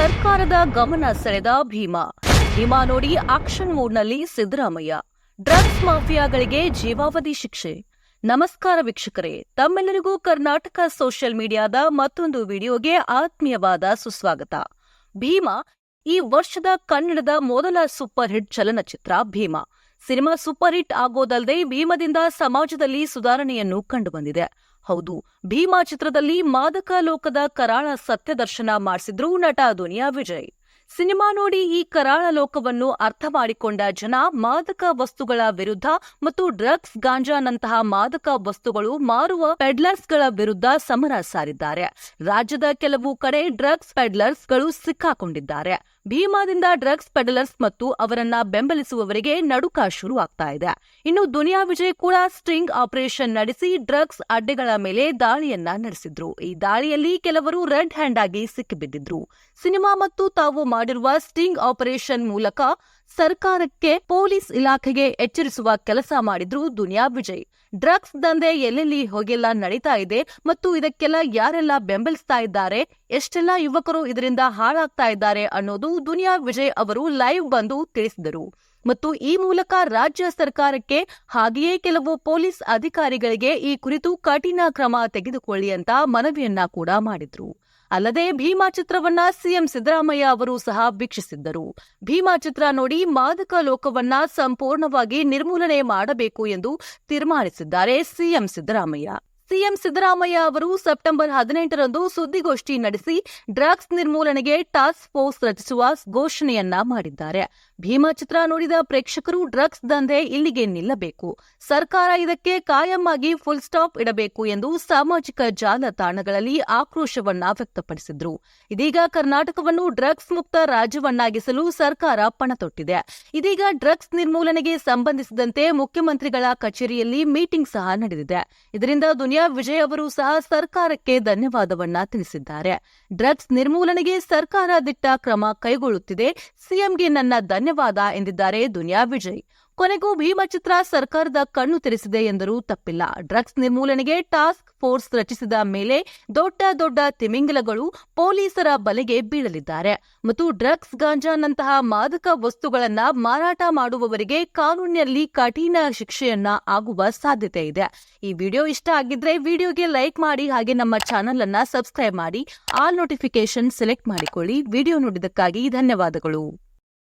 ಸರ್ಕಾರದ ಗಮನ ಸೆಳೆದ ಭೀಮಾ. ಭೀಮಾ ನೋಡಿ ಆಕ್ಷನ್ ಮೂಡ್ನಲ್ಲಿ ಸಿದ್ದರಾಮಯ್ಯ. ಡ್ರಗ್ಸ್ ಮಾಫಿಯಾಗಳಿಗೆ ಜೀವಾವಧಿ ಶಿಕ್ಷೆ. ನಮಸ್ಕಾರ ವೀಕ್ಷಕರೇ, ತಮ್ಮೆಲ್ಲರಿಗೂ ಕರ್ನಾಟಕ ಸೋಷಿಯಲ್ ಮೀಡಿಯಾದ ಮತ್ತೊಂದು ವಿಡಿಯೋಗೆ ಆತ್ಮೀಯವಾದ ಸುಸ್ವಾಗತ. ಭೀಮಾ, ಈ ವರ್ಷದ ಕನ್ನಡದ ಮೊದಲ ಸೂಪರ್ ಹಿಟ್ ಚಲನಚಿತ್ರ ಭೀಮಾ. ಸಿನಿಮಾ ಸೂಪರ್ ಹಿಟ್ ಆಗೋದಲ್ಲದೆ ಭೀಮದಿಂದ ಸಮಾಜದಲ್ಲಿ ಸುಧಾರಣೆಯನ್ನು ಕಂಡುಬಂದಿದೆ. ಹೌದು. ಭೀಮಾ ಚಿತ್ರದಲ್ಲಿ ಮಾದಕ ಲೋಕದ ಕರಾಳ ಸತ್ಯದರ್ಶನ ಮಾಡಿಸಿದ್ರು ನಟ ದುನಿಯಾ ವಿಜಯ್. ಸಿನಿಮಾ ನೋಡಿ ಈ ಕರಾಳ ಲೋಕವನ್ನು ಅರ್ಥ ಮಾಡಿಕೊಂಡ ಜನ ಮಾದಕ ವಸ್ತುಗಳ ವಿರುದ್ಧ ಮತ್ತು ಡ್ರಗ್ಸ್ ಗಾಂಜಾನಂತಹ ಮಾದಕ ವಸ್ತುಗಳು ಮಾರುವ ಪೆಡ್ಲರ್ಸ್ಗಳ ವಿರುದ್ಧ ಸಮರ ಸಾರಿದ್ದಾರೆ. ರಾಜ್ಯದ ಕೆಲವು ಕಡೆ ಡ್ರಗ್ಸ್ ಪೆಡ್ಲರ್ಸ್ಗಳು ಸಿಕ್ಕಾಕೊಂಡಿದ್ದಾರೆ. ಭೀಮಾದಿಂದ ಡ್ರಗ್ಸ್ ಪೆಡಲರ್ಸ್ ಮತ್ತು ಅವರನ್ನ ಬೆಂಬಲಿಸುವವರಿಗೆ ನಡುಕ ಶುರುವಾಗ್ತಾ ಇದೆ. ಇನ್ನು ದುನಿಯಾ ವಿಜಯ್ ಕೂಡ ಸ್ಟ್ರಿಂಗ್ ಆಪರೇಷನ್ ನಡೆಸಿ ಡ್ರಗ್ಸ್ ಅಡ್ಡೆಗಳ ಮೇಲೆ ದಾಳಿಯನ್ನ ನಡೆಸಿದ್ರು. ಈ ದಾಳಿಯಲ್ಲಿ ಕೆಲವರು ರೆಡ್ ಹ್ಯಾಂಡ್ ಆಗಿ ಸಿಕ್ಕಿಬಿದ್ದಿದ್ರು. ಸಿನಿಮಾ ಮತ್ತು ತಾವು ಮಾಡಿರುವ ಸ್ಟಿಂಗ್ ಆಪರೇಷನ್ ಮೂಲಕ ಸರ್ಕಾರಕ್ಕೆ ಪೊಲೀಸ್ ಇಲಾಖೆಗೆ ಎಚ್ಚರಿಸುವ ಕೆಲಸ ಮಾಡಿದ್ರು ದುನಿಯಾ ವಿಜಯ್. ಡ್ರಗ್ಸ್ ದಂಧೆ ಎಲ್ಲೆಲ್ಲಿ ಹೋಗೆಲ್ಲ ನಡೀತಾ ಇದೆ ಮತ್ತು ಇದಕ್ಕೆಲ್ಲ ಯಾರೆಲ್ಲ ಬೆಂಬಲಿಸ್ತಾ ಇದ್ದಾರೆ, ಎಷ್ಟೆಲ್ಲ ಯುವಕರು ಇದರಿಂದ ಹಾಳಾಗ್ತಾ ಇದ್ದಾರೆ ಅನ್ನೋದು ದುನಿಯಾ ವಿಜಯ್ ಅವರು ಲೈವ್ ಬಂದು ತಿಳಿಸಿದರು. ಮತ್ತು ಈ ಮೂಲಕ ರಾಜ್ಯ ಸರ್ಕಾರಕ್ಕೆ ಹಾಗೆಯೇ ಕೆಲವು ಪೊಲೀಸ್ ಅಧಿಕಾರಿಗಳಿಗೆ ಈ ಕುರಿತು ಕಠಿಣ ಕ್ರಮ ತೆಗೆದುಕೊಳ್ಳಿ ಅಂತ ಮನವಿಯನ್ನ ಕೂಡ ಮಾಡಿದ್ರು. ಅಲ್ಲದೆ ಭೀಮಾ ಚಿತ್ರವನ್ನ ಸಿಎಂ ಸಿದ್ದರಾಮಯ್ಯ ಅವರು ಸಹ ವೀಕ್ಷಿಸಿದ್ದರು. ಭೀಮಾ ಚಿತ್ರ ನೋಡಿ ಮಾದಕ ಲೋಕವನ್ನ ಸಂಪೂರ್ಣವಾಗಿ ನಿರ್ಮೂಲನೆ ಮಾಡಬೇಕು ಎಂದು ತೀರ್ಮಾನಿಸಿದ್ದಾರೆ ಸಿಎಂ ಸಿದ್ದರಾಮಯ್ಯ. ಸಿಎಂ ಸಿದ್ದರಾಮಯ್ಯ ಅವರು ಸೆಪ್ಟೆಂಬರ್ ಹದಿನೆಂಟರಂದು ಸುದ್ದಿಗೋಷ್ಠಿ ನಡೆಸಿ ಡ್ರಗ್ಸ್ ನಿರ್ಮೂಲನೆಗೆ ಟಾಸ್ಕ್ ಫೋರ್ಸ್ ರಚಿಸುವ ಘೋಷಣೆಯನ್ನ ಮಾಡಿದ್ದಾರೆ. ಭೀಮಾ ಚಿತ್ರ ನೋಡಿದ ಪ್ರೇಕ್ಷಕರು ಡ್ರಗ್ಸ್ ದಂಧೆ ಇಲ್ಲಿಗೆ ನಿಲ್ಲಬೇಕು. ಸರ್ಕಾರ ಇದಕ್ಕೆ ಕಾಯಂ ಆಗಿ ಫುಲ್ ಸ್ಟಾಪ್ ಇಡಬೇಕು ಎಂದು ಸಾಮಾಜಿಕ ಜಾಲತಾಣಗಳಲ್ಲಿ ಆಕ್ರೋಶವನ್ನ ವ್ಯಕ್ತಪಡಿಸಿದ್ರು. ಇದೀಗ ಕರ್ನಾಟಕವನ್ನು ಡ್ರಗ್ಸ್ ಮುಕ್ತ ರಾಜ್ಯವನ್ನಾಗಿಸಲು ಸರ್ಕಾರ ಪಣ ತೊಟ್ಟಿದೆ ಇದೀಗ ಡ್ರಗ್ಸ್ ನಿರ್ಮೂಲನೆಗೆ ಸಂಬಂಧಿಸಿದಂತೆ ಮುಖ್ಯಮಂತ್ರಿಗಳ ಕಚೇರಿಯಲ್ಲಿ ಮೀಟಿಂಗ್ ಸಹ ನಡೆದಿದೆ. ಇದರಿಂದ ದುನಿಯಾ ವಿಜಯ್ ಅವರು ಸಹ ಸರ್ಕಾರಕ್ಕೆ ಧನ್ಯವಾದವನ್ನ ತಿಳಿಸಿದ್ದಾರೆ. ಡ್ರಗ್ಸ್ ನಿರ್ಮೂಲನೆಗೆ ಸರ್ಕಾರ ದಿಟ್ಟ ಕ್ರಮ ಕೈಗೊಳ್ಳುತ್ತಿದೆ. ಸಿಎಂಗೆ ನನ್ನ ಧನ್ಯವಾದ ಎಂದಿದ್ದಾರೆ ದುನಿಯಾ ವಿಜಯ್. ಕೊನೆಗೂ ಭೀಮ ಚಿತ್ರ ಸರ್ಕಾರದ ಕಣ್ಣು ತೆರೆಸಿದೆ ಎಂದರೂ ತಪ್ಪಿಲ್ಲ. ಡ್ರಗ್ಸ್ ನಿರ್ಮೂಲನೆಗೆ ಟಾಸ್ಕ್ ಫೋರ್ಸ್ ರಚಿಸಿದ ಮೇಲೆ ದೊಡ್ಡ ದೊಡ್ಡ ತಿಮಿಂಗಲಗಳು ಪೊಲೀಸರ ಬಲೆಗೆ ಬೀಳಲಿದ್ದಾರೆ. ಮತ್ತು ಡ್ರಗ್ಸ್ ಗಾಂಜಾನಂತಹ ಮಾದಕ ವಸ್ತುಗಳನ್ನ ಮಾರಾಟ ಮಾಡುವವರಿಗೆ ಕಾನೂನಿನಲ್ಲಿ ಕಠಿಣ ಶಿಕ್ಷೆಯನ್ನ ಆಗುವ ಸಾಧ್ಯತೆ ಇದೆ. ಈ ವಿಡಿಯೋ ಇಷ್ಟ ಆಗಿದ್ರೆ ವಿಡಿಯೋಗೆ ಲೈಕ್ ಮಾಡಿ ಹಾಗೆ ನಮ್ಮ ಚಾನೆಲ್ ಅನ್ನ ಸಬ್ಸ್ಕ್ರೈಬ್ ಮಾಡಿ, ಆಲ್ ನೋಟಿಫಿಕೇಶನ್ ಸೆಲೆಕ್ಟ್ ಮಾಡಿಕೊಳ್ಳಿ. ವಿಡಿಯೋ ನೋಡಿದ್ದಕ್ಕಾಗಿ ಧನ್ಯವಾದಗಳು.